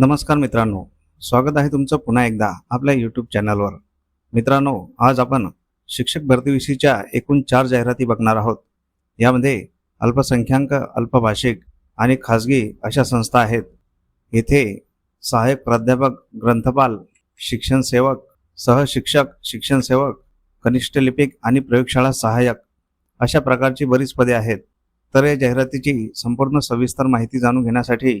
नमस्कार मित्रांनो स्वागत आहे तुमचं पुन्हा एकदा आपल्या यूट्यूब चॅनलवर मित्रांनो आज आपण शिक्षक भरतीविषयीच्या एकूण चार जाहिराती बघणार आहोत. यामध्ये अल्पसंख्याक अल्पभाषिक आणि खाजगी अशा संस्था आहेत. येथे सहाय्यक प्राध्यापक ग्रंथपाल शिक्षण सेवक सहशिक्षक शिक्षण सेवक कनिष्ठ लिपिक आणि प्रयोगशाळा सहाय्यक अशा प्रकारची बरीच पदे आहेत. तर या जाहिरातीची संपूर्ण सविस्तर माहिती जाणून घेण्यासाठी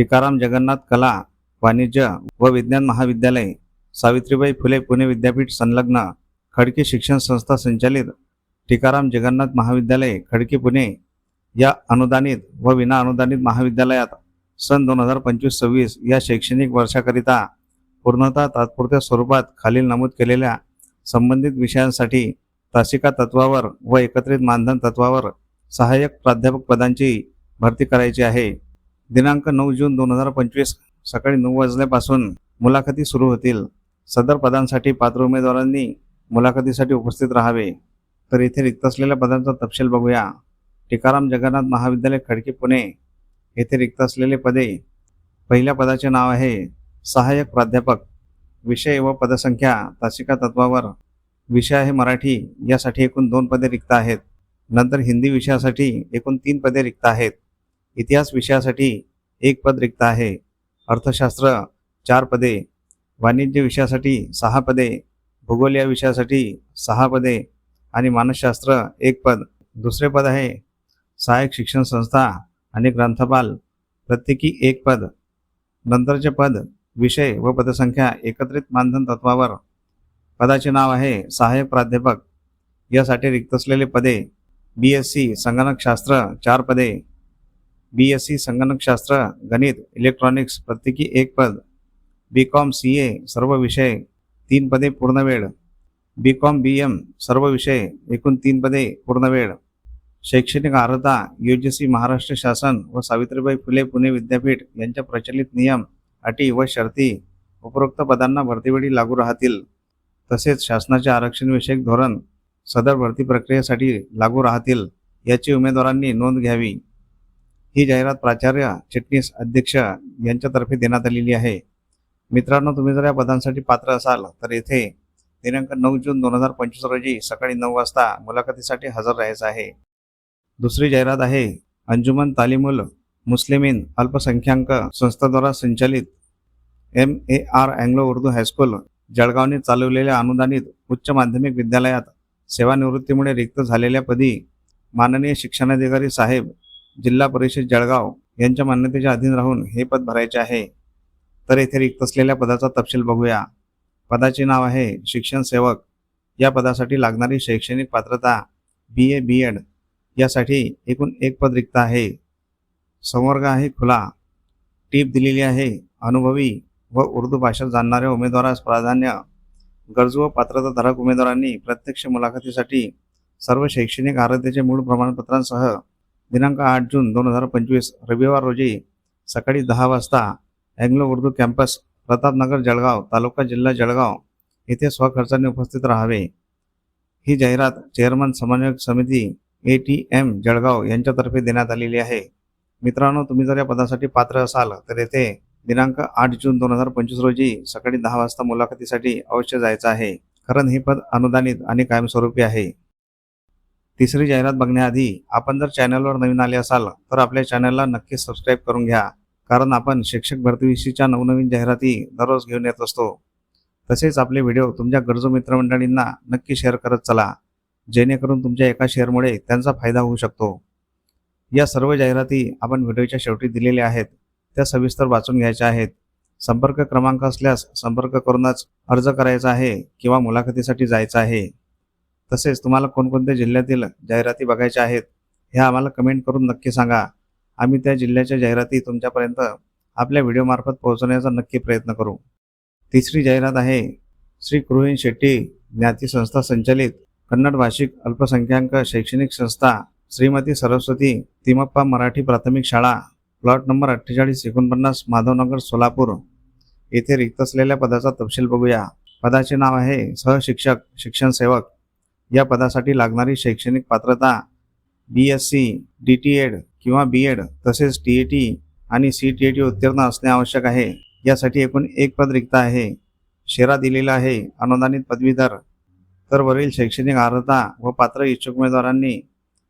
टिकाराम जगन्नाथ कला वाणिज्य व विज्ञान महाविद्यालय सावित्रीबाई फुले पुणे विद्यापीठ संलग्न खडकी शिक्षण संस्था संचालित टिकाराम जगन्नाथ महाविद्यालय खडकी पुणे या अनुदानित व विना अनुदानित महाविद्यालयात सन दोन हजार पंचवीस सव्वीस या शैक्षणिक वर्षाकरिता पूर्णतः तात्पुरत्या स्वरूपात खालील नमूद केलेल्या संबंधित विषयांसाठी तासिका तत्वावर व एकत्रित मानधन तत्वावर सहाय्यक प्राध्यापक पदांची भरती करायची आहे. दिनांक नऊ जून दोन हजार पंचवीस सकाळी नऊ वाजल्यापासून मुलाखती सुरू होतील. सदर पदांसाठी पात्र उमेदवारांनी मुलाखतीसाठी उपस्थित राहावे. तर इथे रिक्त असलेल्या पदांचा तपशील बघूया. टिकाराम जगन्नाथ महाविद्यालय खडकी पुणे. येथे रिक्त असलेले पदे पहिल्या पदाचे नाव आहे सहाय्यक प्राध्यापक विषय व पदसंख्या तासिका तत्वावर. विषय आहे मराठी यासाठी एकूण दोन पदे रिक्त आहेत. नंतर हिंदी विषयासाठी एकूण तीन पदे रिक्त आहेत. इतिहास विषयासाठी एक पद रिक्त आहे. अर्थशास्त्र चार पदे वाणिज्य विषयासाठी सहा पदे भूगोल या विषयासाठी सहा पदे आणि मानसशास्त्र एक पद. दुसरे पद आहे सहाय्यक शिक्षण संस्था आणि ग्रंथपाल. प्रत्येकी एक पद. नंतरचे पद विषय व पदसंख्या एकत्रित मानधन तत्वावर. पदाचे नाव आहे सहाय्यक प्राध्यापक. यासाठी रिक्त असलेले पदे बी एस सी संगणकशास्त्र चार पदे बी एस सी संगणकशास्त्र गणित इलेक्ट्रॉनिक्स प्रत्येकी एक पद. बी कॉम सी ए सर्व विषय तीन पदे पूर्ण वेळ. बी कॉम बी एम सर्व विषय एकूण तीन पदे पूर्ण वेळ. शैक्षणिक अर्हता यू जी सी महाराष्ट्र शासन व सावित्रीबाई फुले पुणे विद्यापीठ यांच्या प्रचलित नियम अटी व शर्ती उपरोक्त पदांना भरतीवेळी लागू राहतील. तसेच शासनाचे आरक्षणविषयक धोरण सदर भरती प्रक्रियेसाठी लागू राहतील याची उमेदवारांनी नोंद घ्यावी. ही जाहिरात प्राचार्य चिटणीस अध्यक्ष यांच्यातर्फे देण्यात आलेली आहे. मित्रांनो तुम्ही जर या पदांसाठी पात्र असाल तर येथे दिनांक नऊ जून दोन हजार पंचवीस रोजी सकाळी नऊ वाजता मुलाखतीसाठी हजर राहायचं आहे. दुसरी जाहिरात आहे अंजुमन तालिमुल मुस्लिमीन अल्पसंख्याक संस्थाद्वारा संचालित M A R Anglo Urdu high school जळगावने चालवलेल्या अनुदानित उच्च माध्यमिक विद्यालयात सेवानिवृत्तीमुळे रिक्त झालेल्या पदी माननीय शिक्षणाधिकारी साहेब जिल्हा परिषद जळगाव यांच्या मान्यतेच्या अधीन राहून हे पद भरायचे आहे. तर येथे रिक्त असलेल्या पदाचा तपशील बघूया. पदाचे नाव आहे शिक्षण सेवक. या पदासाठी लागणारी शैक्षणिक पात्रता बी ए बी एड यासाठी एकूण एक पद रिक्त आहे. संवर्ग आहे खुला. टीप दिलेली आहे अनुभवी व उर्दू भाषा जाणणाऱ्या उमेदवारास प्राधान्य. गरजू व पात्रताधारक उमेदवारांनी प्रत्यक्ष मुलाखतीसाठी सर्व शैक्षणिक अर्हतेचे मूळ प्रमाणपत्रांसह दिनांक आठ जून दोन हजार पंचवीस रविवार रोजी सकाळी दहा वाजता अँग्लो उर्दू कॅम्पस प्रतापनगर जळगाव तालुका जिल्हा जळगाव येथे स्वखर्चाने उपस्थित राहावे. ही जाहिरात चेअरमन समन्वयक समिती ए टी एम जळगाव यांच्यातर्फे देण्यात आलेली आहे. मित्रांनो तुम्ही जर या पदासाठी पात्र असाल तर येथे दिनांक आठ जून दोन हजार पंचवीस रोजी सकाळी दहा वाजता मुलाखतीसाठी अवश्य जायचं आहे. कारण हे पद अनुदानित आणि कायमस्वरूपी आहे. तिसरी जाहिरात बघण्याआधी आपण जर चॅनलवर नवीन आले असाल तर आपल्या चॅनलला नक्की सबस्क्राईब करून घ्या. कारण आपण शिक्षक भरतीविषयीच्या नवनवीन जाहिराती दररोज घेऊन येत असतो. तसेच आपले व्हिडिओ तुमच्या गरजू मित्रमंडळींना नक्की शेअर करत चला. जेणेकरून तुमच्या एका शेअरमुळे त्यांचा फायदा होऊ शकतो. या सर्व जाहिराती आपण व्हिडिओच्या शेवटी दिलेल्या आहेत. त्या सविस्तर वाचून घ्यायच्या आहेत. संपर्क क्रमांक असल्यास संपर्क करूनच अर्ज करायचा आहे किंवा मुलाखतीसाठी जायचं आहे. तसेच तुम्हाला कोणकोणत्या जिल्ह्यातील जाहिराती बघायच्या आहेत हे आम्हाला कमेंट करून नक्की सांगा. आम्ही त्या जिल्ह्याच्या जाहिराती तुमच्यापर्यंत आपल्या व्हिडिओमार्फत पोहोचवण्याचा नक्की प्रयत्न करू. तिसरी जाहिरात आहे श्री गृहीन शेट्टी ज्ञाती संस्था संचालित कन्नड भाषिक अल्पसंख्याक शैक्षणिक संस्था श्रीमती सरस्वती तिमप्पा मराठी प्राथमिक शाळा प्लॉट नंबर अठ्ठेचाळीस एकोणपन्नास माधवनगर सोलापूर. येथे रिक्त असलेल्या पदाचा तपशील बघूया. पदाचे नाव आहे सहशिक्षक शिक्षण सेवक. या पदासाठी लागणारी शैक्षणिक पात्रता B S C D T Ed किंवा बी एड तसेच टी ए टी आणि सी टी ए टी उत्तीर्ण असणे आवश्यक आहे. यासाठी एकूण एक पद रिक्त आहे. शेरा दिलेला आहे अनुदानित पदवीधर तर वरील शैक्षणिक अर्हता व पात्र इच्छुक उमेदवारांनी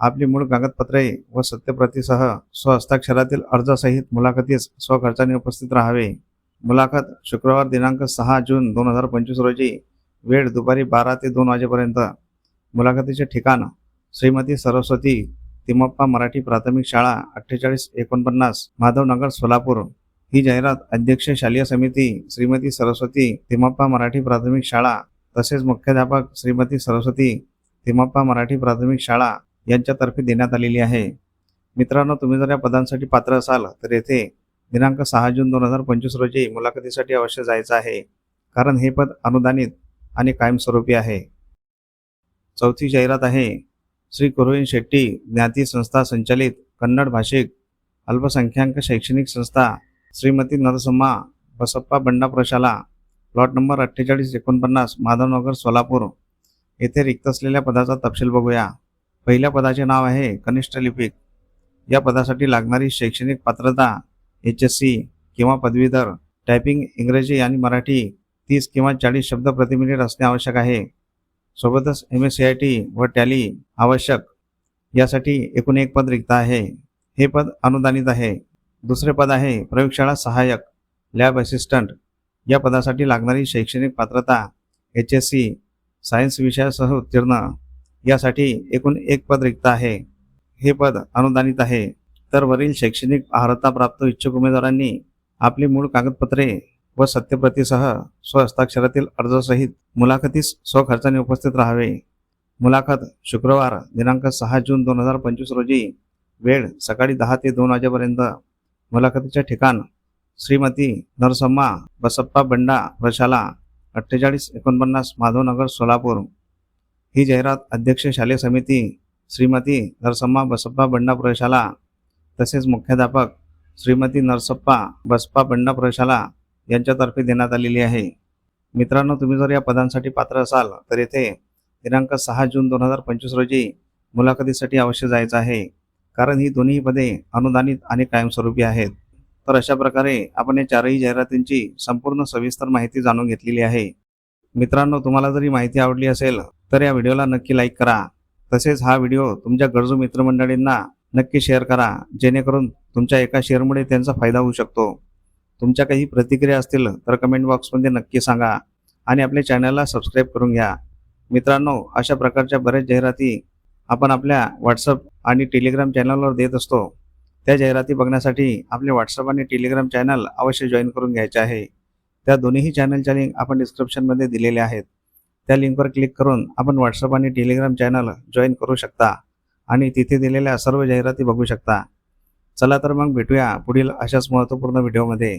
आपली मूळ कागदपत्रे व सत्यप्रतीसह स्वहस्ताक्षरातील अर्जासहित मुलाखतीस स्वखर्चाने उपस्थित राहावे. मुलाखत शुक्रवार दिनांक सहा जून दोन हजार पंचवीस रोजी वेळ दुपारी बारा ते दोन वाजेपर्यंत. मुलाखतीचे ठिकाण श्रीमती सरस्वती तिमप्पा मराठी प्राथमिक शाळा अठ्ठेचाळीस एकोणपन्नास माधवनगर सोलापूर. ही जाहिरात अध्यक्ष शालेय समिती श्रीमती सरस्वती तिमप्पा मराठी प्राथमिक शाळा तसेच मुख्याध्यापक श्रीमती सरस्वती तिमप्पा मराठी प्राथमिक शाळा यांच्यातर्फे देण्यात आलेली आहे. मित्रांनो तुम्ही जर या पदांसाठी पात्र असाल तर येथे दिनांक सहा जून दोन हजार पंचवीस रोजी मुलाखतीसाठी अवश्य जायचं आहे. कारण हे पद अनुदानित आणि कायमस्वरूपी आहे. चौथी जाहिरात आहे. श्री कुरुईन शेट्टी ज्ञाती संस्था संचालित कन्नड भाषिक अल्पसंख्याक शैक्षणिक संस्था श्रीमती नरसम्मा बसप्पा बंडा प्रशाला प्लॉट नंबर अठ्ठेचाळीस एकोणपन्नास माधवनगर सोलापूर. येथे रिक्त असलेल्या पदाचा तपशील बघूया. पहिल्या पदाचे नाव आहे कनिष्ठ लिपिक. या पदासाठी लागणारी शैक्षणिक पात्रता एच एस सी किंवा पदवीधर टायपिंग इंग्रजी आणि मराठी तीस किंवा चाळीस शब्द प्रतिमिनिट असणे आवश्यक आहे. सोबतच M S C I T व टॅली आवश्यक यासाठी एकूण एक पद रिक्त आहे. हे पद अनुदानित आहे. दुसरे पद आहे प्रयोगशाळा सहाय्यक लॅब असिस्टंट. या पदासाठी लागणारी शैक्षणिक पात्रता एच एस सी सायन्स विषयासह उत्तीर्ण. यासाठी एकूण एक पद रिक्त आहे. हे पद अनुदानित आहे. तर वरील शैक्षणिक अर्हता प्राप्त इच्छुक उमेदवारांनी आपली मूळ कागदपत्रे व सत्यप्रतीसह स्वहस्ताक्षरातील अर्जासहित मुलाखतीस स्वखर्चाने उपस्थित राहावे. मुलाखत शुक्रवार दिनांक सहा जून दोन हजार पंचवीस रोजी वेळ सकाळी दहा ते दोन वाजेपर्यंत. मुलाखतीचे ठिकाण श्रीमती नरसम्मा बसप्पा बंडा प्रशाला अठ्ठेचाळीस एकोणपन्नास माधवनगर सोलापूर. ही जाहिरात अध्यक्ष शालेय समिती श्रीमती नरसम्मा बसप्पा बंडा प्रशाला तसेच मुख्याध्यापक श्रीमती नरसप्पा बसप्पा बंडा प्रशाला यांच्यातर्फे देण्यात आलेली आहे. मित्रांनो तुम्ही जर या पदांसाठी पात्र असाल तर येथे दिनांक सहा जून दोन हजार पंचवीस रोजी मुलाखतीसाठी अवश्य जायचं आहे. कारण ही दोन्ही पदे अनुदानित आणि कायमस्वरूपी आहेत. तर अशा प्रकारे आपण या चारही जाहिरातींची संपूर्ण सविस्तर माहिती जाणून घेतलेली आहे. मित्रांनो तुम्हाला जर ही माहिती आवडली असेल तर या व्हिडिओला नक्की लाईक करा. तसेच हा व्हिडिओ तुमच्या गरजू मित्रमंडळींना नक्की शेअर करा जेणेकरून तुमच्या एका शेअरमुळे त्यांचा फायदा होऊ शकतो. तुमच्या काही प्रतिक्रिया असतील तर कमेंट बॉक्समध्ये नक्की सांगा आणि आपल्या चॅनलला सबस्क्राईब करून घ्या. मित्रांनो अशा प्रकारच्या बऱ्याच जाहिराती आपण आपल्या व्हॉट्सअप आणि टेलिग्राम चॅनलवर देत असतो. त्या जाहिराती बघण्यासाठी आपले व्हॉट्सअप आणि टेलिग्राम चॅनल अवश्य जॉईन करून घ्यायचे आहे. त्या दोन्हीही चॅनलच्या लिंक आपण डिस्क्रिप्शनमध्ये दिलेल्या आहेत. त्या लिंकवर क्लिक करून आपण व्हॉट्सअप आणि टेलिग्राम चॅनल जॉईन करू शकता आणि तिथे दिलेल्या सर्व जाहिराती बघू शकता. चला तर मग भेटूया पुढील अशाच महत्त्वपूर्ण व्हिडिओमध्ये